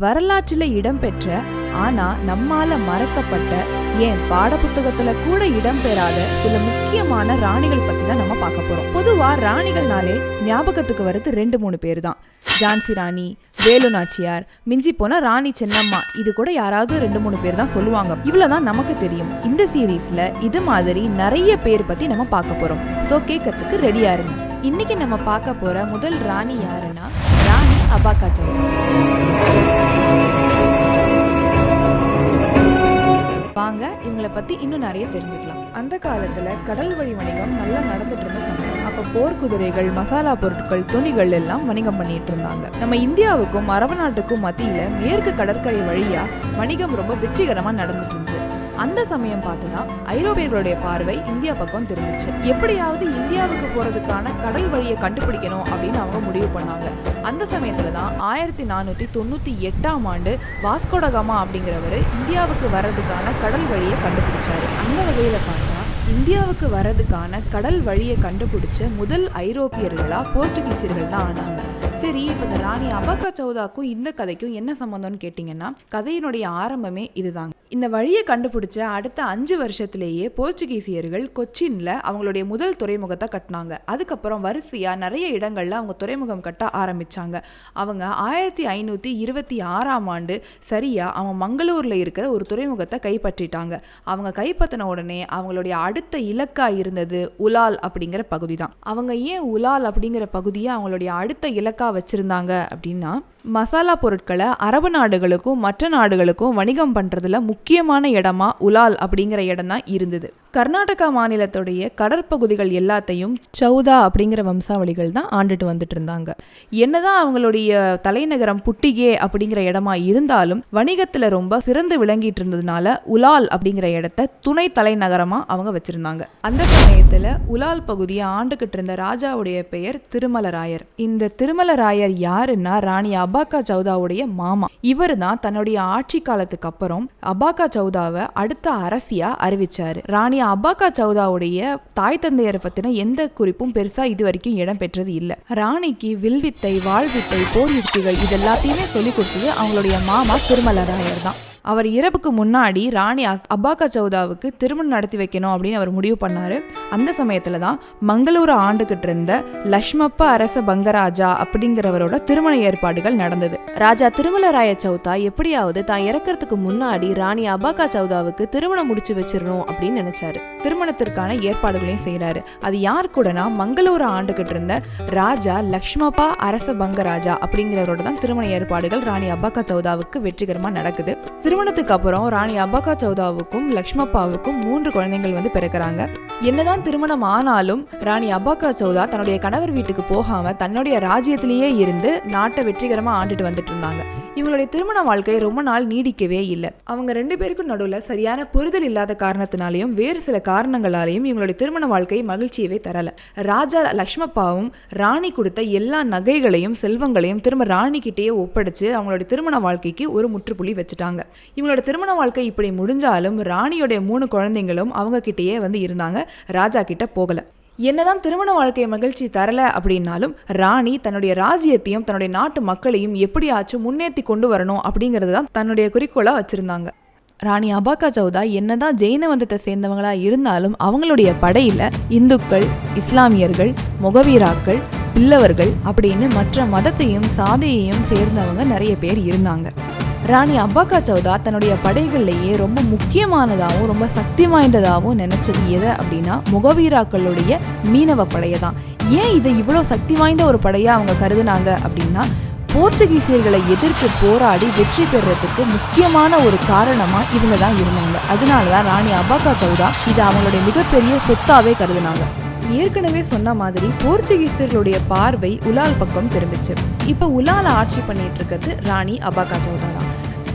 வரலாற்றில் இடம்பெற்ற ஆனா நம்மால மறக்கப்பட்ட ஏன் பாடப்புத்தகத்துல கூட இடம்பெறாத சில முக்கியமான ராணிகள் பத்தி தான் நம்ம பார்க்க போறோம். பொதுவா ராணிகள்னாலே ஞாபகத்துக்கு வர்றது ரெண்டு மூணு பேர் தான் ஜான்சி ராணி வேலு நாச்சியார் மிஞ்சி போனால் ராணி சென்னம்மா இது கூட யாராவது ரெண்டு மூணு பேர் தான் சொல்லுவாங்க. இவ்வளவுதான் நமக்கு தெரியும். இந்த சீரீஸ்ல இது மாதிரி நிறைய பேர் பத்தி நம்ம பார்க்க போறோம். சோ கேட்கறதுக்கு ரெடியா இருங்க. இன்னைக்கு நம்ம பார்க்க போற முதல் ராணி யாருன்னா அபாக்கா சௌதா வாங்க இவங்களை பத்தி இன்னும் நிறைய தெரிஞ்சுக்கலாம். அந்த காலத்துல கடல் வழி வணிகம் நல்லா நடந்துட்டு இருந்த சமயம். அப்ப போர்க்குதிரைகள் மசாலா பொருட்கள் துணிகள் எல்லாம் வணிகம் பண்ணிட்டு இருந்தாங்க. நம்ம இந்தியாவுக்கும் அரபு நாட்டுக்கும் மத்தியில மேற்கு கடற்கரை வழியா வணிகம் ரொம்ப வெற்றிகரமா நடந்துட்டு இருந்தது அந்த சமயம் பார்த்துதான் ஐரோப்பியர்களுடைய பார்வை இந்தியா பக்கம் திரும்பிச்சு. எப்படியாவது இந்தியாவுக்கு போறதுக்கான கடல் வழியை கண்டுபிடிக்கணும் அப்படின்னு அவங்க முடிவு பண்ணாங்க. அந்த சமயத்துல தான் ஆயிரத்தி நானூற்றி தொண்ணூற்றி எட்டாம் ஆண்டு வாஸ்கோடகாமா அப்படிங்கிறவர் இந்தியாவுக்கு வர்றதுக்கான கடல் வழியை கண்டுபிடிச்சாரு. அந்த வகையில் பார்த்தா இந்தியாவுக்கு வர்றதுக்கான கடல் வழியை கண்டுபிடிச்ச முதல் ஐரோப்பியர்களாக போர்ச்சுகீசியர்கள் தான் ஆனாங்க. சரி இப்போ இந்த ராணி அபாக்கா சௌதாக்கும் இந்த கதைக்கும் என்ன சம்மந்தம்னு கேட்டிங்கன்னா கதையினுடைய ஆரம்பமே இதுதாங்க. இந்த வழியை கண்டுபிடிச்ச அடுத்த அஞ்சு வருஷத்திலேயே போர்ச்சுகீசியர்கள் கொச்சின்ல அவங்களுடைய முதல் துறைமுகத்தை கட்டினாங்க. அதுக்கப்புறம் வரிசையா நிறைய இடங்கள்ல அவங்க துறைமுகம் கட்ட ஆரம்பிச்சாங்க. அவங்க ஆயிரத்தி ஐநூத்தி இருபத்தி ஆறாம் ஆண்டு சரியா அவங்க மங்களூர்ல இருக்கிற ஒரு துறைமுகத்தை கைப்பற்றிட்டாங்க. அவங்க கைப்பற்றின உடனே அவங்களுடைய அடுத்த இலக்கா இருந்தது உலால் அப்படிங்கிற பகுதி தான் அவங்க ஏன் உலால் அப்படிங்கிற பகுதியை அவங்களுடைய அடுத்த இலக்கா வச்சிருந்தாங்க அப்படின்னா மசாலா பொருட்களை அரபு நாடுகளுக்கும் மற்ற நாடுகளுக்கும் வணிகம் பண்றதுல முக்கியமான இடமா உலால் அப்படிங்கிற இடம் தான் இருந்தது. கர்நாடகா மாநிலத்துடைய கடற்பகுதிகள் எல்லாத்தையும் சௌதா அப்படிங்கிற வம்சாவளிகள் தான் ஆண்டுட்டு வந்துட்டு இருந்தாங்க. என்னதான் அவங்களுடைய தலைநகரம் புட்டிகே அப்படிங்கிற இடமா இருந்தாலும் வணிகத்துல ரொம்ப சிறந்து விளங்கிட்டு இருந்ததுனால உலால் அப்படிங்கிற இடத்த துணை தலைநகரமா அவங்க வச்சிருந்தாங்க. அந்த சமயத்துல உலால் பகுதியை ஆண்டுகிட்டு இருந்த ராஜாவுடைய பெயர் திருமலராயர். இந்த திருமலராயர் யாருன்னா ராணி அபாக்கா சௌதாவுடைய மாமா. இவர் தான் தன்னுடைய ஆட்சி காலத்துக்கு அப்புறம் அபாக்கா சௌதாவை அடுத்த அரசியா அறிவிச்சாரு. ராணி அபாக்கா சௌதாவுடைய தாய் தந்தையரை பற்றின எந்த குறிப்பும் பெருசாக இது வரைக்கும் இடம் பெற்றது இல்லை. ராணிக்கு வில்வித்தை வாழ்வித்தை போர் யுக்திகள் இது எல்லாத்தையுமே சொல்லிக் கொடுத்தது அவங்களுடைய மாமா திருமலராயர் தான். அவர் இறப்புக்கு முன்னாடி ராணி அக்- அபாக்கா சௌதாவுக்கு திருமணம் நடத்தி வைக்கணும் அப்படின்னு அவர் முடிவு பண்ணாரு. அந்த சமயத்துல தான் மங்களூரை ஆண்டுகிட்டு இருந்த லக்ஷ்மப்ப அரச பங்கராஜா அப்படிங்கிறவரோட திருமண ஏற்பாடுகள் நடந்தது. ராஜா திருமலராய சௌதா எப்படியாவது தான் இறக்கறதுக்கு முன்னாடி ராணி அபாக்கா சௌதாவுக்கு திருமணம் முடிச்சு வச்சிடணும் அப்படின்னு நினைச்சாரு. திருமணத்திற்கான ஏற்பாடுகளையும் செய்கிறாரு அது யார் கூடனா மங்களூரை ஆண்டுகிட்டு இருந்த ராஜா லக்ஷ்மப்பா அரச பங்கராஜா அப்படிங்கிறவரோட தான் திருமண ஏற்பாடுகள் ராணி அபாக்கா சௌதாவுக்கு வெற்றிகரமா நடக்குது. திருமணத்துக்கு அப்புறம் ராணி அபாக்கா சௌதாவுக்கும் லக்ஷ்மப்பாவுக்கும் மூன்று குழந்தைகள் வந்து பிறக்கிறாங்க. என்னதான் திருமணம் ஆனாலும் ராணி அபாக்கா சௌதா தன்னுடைய கணவர் வீட்டுக்கு போகாம தன்னுடைய ராஜ்யத்திலேயே இருந்து நாட்டை வெற்றிகரமா ஆண்டுட்டு வந்துட்டு இருந்தாங்க. இவங்களுடைய திருமண வாழ்க்கை ரொம்ப நாள் நீடிக்கவே இல்லை. அவங்க ரெண்டு பேருக்கும் நடுவில் சரியான புரிதல் இல்லாத காரணத்தினாலையும் வேறு சில காரணங்களாலையும் இவங்களுடைய திருமண வாழ்க்கை மகிழ்ச்சியவே தரல. ராஜா லக்ஷ்மப்பாவும் ராணி கொடுத்த எல்லா நகைகளையும் செல்வங்களையும் திரும்ப ராணிக்கிட்டேயே ஒப்படைச்சு அவங்களுடைய திருமண வாழ்க்கைக்கு ஒரு முற்றுப்புள்ளி வச்சுட்டாங்க. இவங்களோட திருமண வாழ்க்கை இப்படி முடிஞ்சாலும் ராணியோடைய மூணு குழந்தைங்களும் அவங்க கிட்டேயே வந்து இருந்தாங்க. ராஜா கிட்ட போகல. என்னதான் திருமண வாழ்க்கை மகிழ்ச்சி தரல அப்படின்னாலும் ராணி தன்னுடைய ராஜ்யத்தையும் தன்னுடைய நாட்டு மக்களையும் எப்படியாச்சும் முன்னேற்றி கொண்டு வரணும் அப்படிங்கிறது தான் தன்னுடைய குறிக்கோளா வச்சிருந்தாங்க. ராணி அபாக்கா சௌதா என்னதான் ஜெயின வந்தத்தை சேர்ந்தவங்களா இருந்தாலும் அவங்களுடைய படையில இந்துக்கள் இஸ்லாமியர்கள் முகவீராக்கள் பில்லவர்கள் அப்படின்னு மற்ற மதத்தையும் சாதியையும் சேர்ந்தவங்க நிறைய பேர் இருந்தாங்க. ராணி அப்பாக்கா சௌதா தன்னுடைய படைகள்லேயே ரொம்ப முக்கியமானதாகவும் ரொம்ப சக்தி வாய்ந்ததாகவும் நினைச்சது எதை அப்படின்னா முகவீராக்களுடைய மீனவ படையை தான் ஏன் இதை இவ்வளோ சக்தி வாய்ந்த ஒரு படையாக அவங்க கருதுனாங்க அப்படின்னா போர்ச்சுகீசியர்களை எதிர்த்து போராடி வெற்றி பெறுறதுக்கு முக்கியமான ஒரு காரணமாக இவங்க தான் இருந்தாங்க. அதனால தான் ராணி அபாக்கா சௌதா இது அவங்களுடைய மிகப்பெரிய சொத்தாவே கருதுனாங்க. ஏற்கனவே சொன்ன மாதிரி போர்ச்சுகீசியர்களுடைய பார்வை உலால் பக்கம் திரும்பிச்சு. இப்போ உலால ஆட்சி பண்ணிட்டு இருக்கிறது ராணி அபாக்கா சௌதா தான்.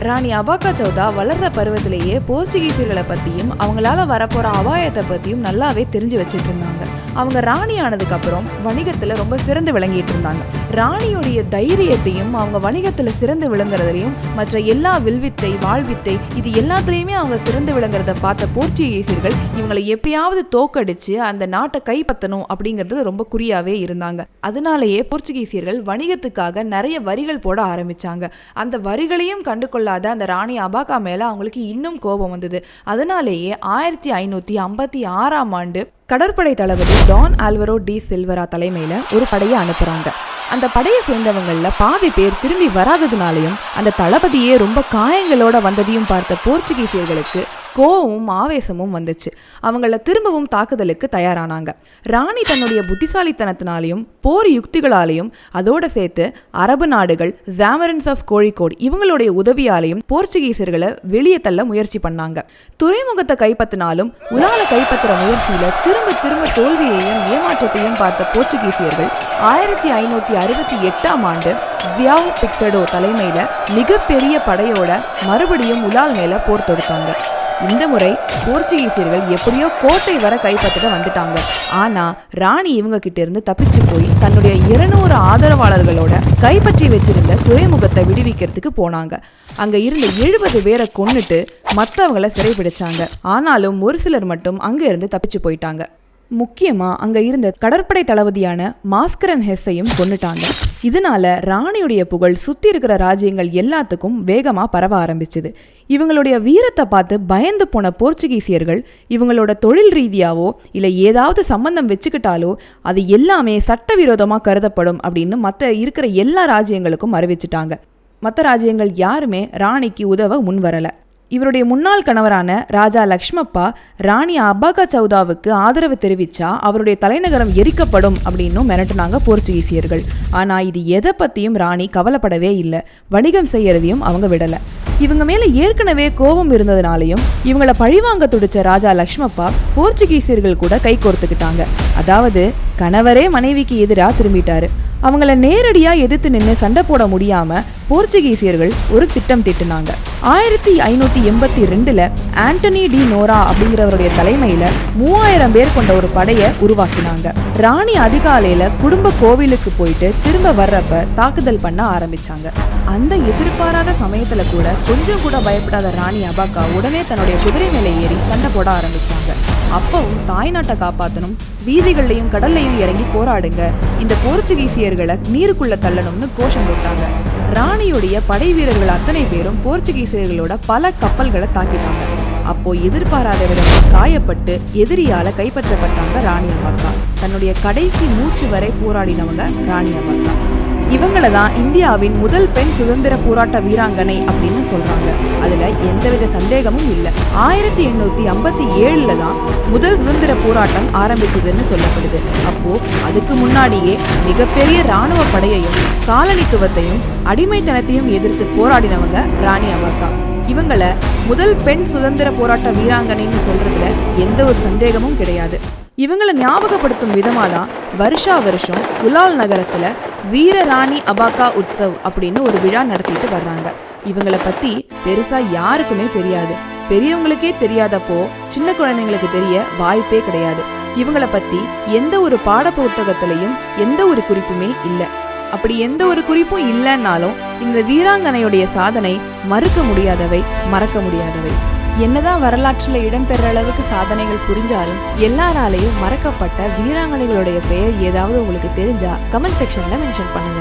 ராணி அபாக்கா சௌதா வளர்ற பருவத்திலேயே போர்ச்சுகீசியர்களை பற்றியும் அவங்களால வரப்போகிற அபாயத்தை பற்றியும் நல்லாவே தெரிஞ்சு வச்சுட்டு இருந்தாங்க அவங்க ராணி ஆனதுக்கப்புறம் வணிகத்தில் ரொம்ப சிறந்து விளங்கிட்டு இருந்தாங்க. ராணியுடைய தைரியத்தையும் அவங்க வணிகத்தில் சிறந்து விளங்குறதையும் மற்ற எல்லா வில்வித்தை வாழ்வித்தை இது எல்லாத்துலேயுமே அவங்க சிறந்து விளங்குறத பார்த்த போர்ச்சுகீசியர்கள் இவங்களை எப்பயாவது தோக்கடிச்சு அந்த நாட்டை கைப்பற்றணும் அப்படிங்கிறது ரொம்ப குறியாவே இருந்தாங்க. அதனாலேயே போர்ச்சுகீசியர்கள் வணிகத்துக்காக நிறைய வரிகள் போட ஆரம்பிச்சாங்க. அந்த வரிகளையும் கண்டுகொள்ள கொள்ளாத அந்த ராணி அபாகா மேலே அவங்களுக்கு இன்னும் கோபம் வந்தது. அதனாலேயே ஆயிரத்தி ஐநூத்தி ஐம்பத்தி ஆறாம் ஆண்டு கடற்படை தளபதி டான் ஆல்வரோ டி சில்வரா தலைமையில் ஒரு படையை அனுப்புகிறாங்க அந்த படையை சேர்ந்தவங்களில் பாதி பேர் திரும்பி வராததுனாலையும் அந்த தளபதியே ரொம்ப காயங்களோட வந்ததையும் பார்த்த போர்ச்சுகீசியர்களுக்கு கோவமும் ஆவேசமும் வந்துச்சு. அவங்கள திரும்பவும் தாக்குதலுக்கு தயாரானாங்க. ராணி தன்னுடைய புத்திசாலித்தனத்தினாலையும் போர் யுக்திகளாலையும் அதோட சேர்த்து அரபு நாடுகள் ஜாமரன்ஸ் ஆஃப் கோழிக்கோடு இவங்களுடைய உதவியாலையும் போர்ச்சுகீசியர்களை வெளியே தள்ள முயற்சி பண்ணாங்க. துறைமுகத்தை கைப்பற்றினாலும் உலால கைப்பற்றுற முயற்சியில திரும்ப திரும்ப தோல்வியையும் ஏமாற்றத்தையும் பார்த்த போர்ச்சுகீசியர்கள் ஆயிரத்தி ஐநூத்தி அறுபத்தி எட்டாம் ஆண்டு ஜியாவ் பிக்சடோ தலைமையில மிகப்பெரிய படையோட மறுபடியும் உலால் மேல போர் தொடுத்தாங்க. இந்த முறை போர்ச்சுகீசியர்கள் எப்படியோ கோட்டை வர கைப்பற்ற வந்துட்டாங்க. ஆனா ராணி இவங்க கிட்ட இருந்து தப்பிச்சு போய் தன்னுடைய இருநூறு ஆதரவாளர்களோட கைப்பற்றி வச்சிருந்த துறைமுகத்தை விடுவிக்கிறதுக்கு போனாங்க. அங்க இருந்த எழுபது பேரை கொன்னுட்டு மற்றவங்களை சிறைபிடிச்சாங்க. ஆனாலும் ஒரு சிலர் மட்டும் அங்க இருந்து தப்பிச்சு போயிட்டாங்க. முக்கியமா அங்க இருந்த கடற்படை தளபதியான மாஸ்கரன் ஹெஸ்ஸையும் கொன்னுட்டாங்க. இதனால ராணியுடைய புகழ் சுத்தி இருக்கிற ராஜ்யங்கள் எல்லாத்துக்கும் வேகமா பரவ ஆரம்பிச்சது. இவங்களுடைய வீரத்தை பார்த்து பயந்து போன போர்ச்சுகீசியர்கள் இவங்களோட தொழில் ரீதியாவோ இல்லை ஏதாவது சம்பந்தம் வச்சுக்கிட்டாலோ அது எல்லாமே சட்டவிரோதமாக கருதப்படும் அப்படின்னு மற்ற இருக்கிற எல்லா ராஜ்யங்களுக்கும் அறிவிச்சிட்டாங்க. மற்ற ராஜ்யங்கள் யாருமே ராணிக்கு உதவ முன் வரலை இவருடைய முன்னாள் கணவரான ராஜா லக்ஷ்மப்பா ராணி அபாகா சௌதாவுக்கு ஆதரவு தெரிவிச்சா அவருடைய தலைநகரம் எரிக்கப்படும் அப்படின்னும் மிரட்டினாங்க போர்ச்சுகீசியர்கள். ஆனா இது எதை பத்தியும் ராணி கவலைப்படவே இல்லை. வணிகம் செய்யறதையும் அவங்க விடல. இவங்க மேல ஏற்கனவே கோபம் இருந்ததுனாலையும் இவங்கள பழிவாங்க துடிச்ச ராஜா லக்ஷ்மப்பா போர்ச்சுகீசியர்கள் கூட கை கோர்த்துக்கிட்டாங்க. அதாவது கணவரே மனைவிக்கு எதிராக திரும்பிட்டாரு. அவங்கள நேரடியாக எதிர்த்து நின்று சண்டை போட முடியாம போர்ச்சுகீசியர்கள் ஒரு திட்டம் தீட்டினாங்க. ஆயிரத்தி ஐநூத்தி எண்பத்தி ரெண்டுல ஆண்டனி டி நோரா அப்படிங்கிறவருடைய தலைமையில மூவாயிரம் பேர் கொண்ட ஒரு படையை உருவாக்கினாங்க. ராணி அதிகாலையில குடும்ப கோவிலுக்கு போயிட்டு திரும்ப வர்றப்ப தாக்குதல் பண்ண ஆரம்பிச்சாங்க. அந்த எதிர்பாராத சமயத்துல கூட கொஞ்சம் கூட பயப்படாத ராணி அபாக்கா உடனே தன்னுடைய குதிரை மேலே ஏறி சண்டை போட ஆரம்பிச்சாங்க. அப்பவும் தாய்நாட்டை காப்பாத்தணும். வீதிகள்லையும் கடல்லையும் இறங்கி போராடுங்க. இந்த போர்ச்சுகீசியர்களை நீருக்குள்ள தள்ளணும்னு கோஷம் போட்டாங்க. ராணியுடைய படை வீரர்கள் அத்தனை பேரும் போர்ச்சுகீசியர்களோட பல கப்பல்களை தாக்கிட்டாங்க. அப்போ எதிர்பாராத விதமா காயப்பட்டு எதிரியால கைப்பற்றப்பட்டாங்க ராணி அம்மாக்கா தன்னுடைய கடைசி மூச்சு வரை போராடினவங்க ராணி அம்மாக்கா இவங்களை தான் இந்தியாவின் முதல் பெண் சுதந்திர போராட்ட வீராங்கனை அப்படின்னு சொல்றாங்க. அதுல எந்தவித சந்தேகமும் இல்லை. ஆயிரத்தி எண்ணூத்தி ஐம்பத்தி ஏழுல தான் முதல் சுதந்திர போராட்டம் ஆரம்பிச்சதுன்னு சொல்லப்படுது. அப்போ அதுக்கு முன்னாடியே மிகப்பெரிய ராணுவ படையையும் காலனித்துவத்தையும் அடிமைத்தனத்தையும் எதிர்த்து போராடினவங்க ராணி அமர்கா இவங்கள முதல் பெண் சுதந்திர போராட்ட வீராங்கனைன்னு சொல்றதுல எந்த ஒரு சந்தேகமும் கிடையாது. இவங்களை ஞாபகப்படுத்தும் விதமாக தான் வருஷா வருஷம் உலால் நகரத்துல வீரராணி அபாக்கா உற்சவ் அப்படின்னு ஒரு விழா நடத்திட்டு வர்றாங்க. இவங்களை பத்தி பெருசா யாருக்குமே தெரியாது. பெரியவங்களுக்கே தெரியாதப்போ சின்ன குழந்தைங்களுக்கு தெரிய வாய்ப்பே கிடையாது. இவங்களை பத்தி எந்த ஒரு பாட புத்தகத்திலையும் எந்த ஒரு குறிப்புமே இல்லை. அப்படி எந்த ஒரு குறிப்பும் இல்லைன்னாலும் இந்த வீராங்கனையுடைய சாதனை மறுக்க முடியாதவை மறக்க முடியாதவை. என்னதான் வரலாற்றில் இடம்பெற அளவுக்கு சாதனைகள் புரிஞ்சாலும் எல்லாராலையும் மறக்கப்பட்ட வீராங்கனைகளுடைய பெயர் ஏதாவது உங்களுக்கு தெரிஞ்சா கமெண்ட் செக்ஷன்ல மென்ஷன் பண்ணுங்க.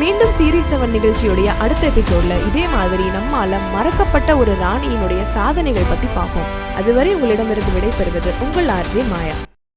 மீண்டும் சீரீஸ் செவன் நிகழ்ச்சியுடைய அடுத்த எபிசோட்ல இதே மாதிரி நம்மால மறக்கப்பட்ட ஒரு ராணியினுடைய சாதனைகள் பத்தி பார்ப்போம். அதுவரை உங்களிடமிருந்து விடைபெறுவது உங்கள் ஆர்ஜே மாயா.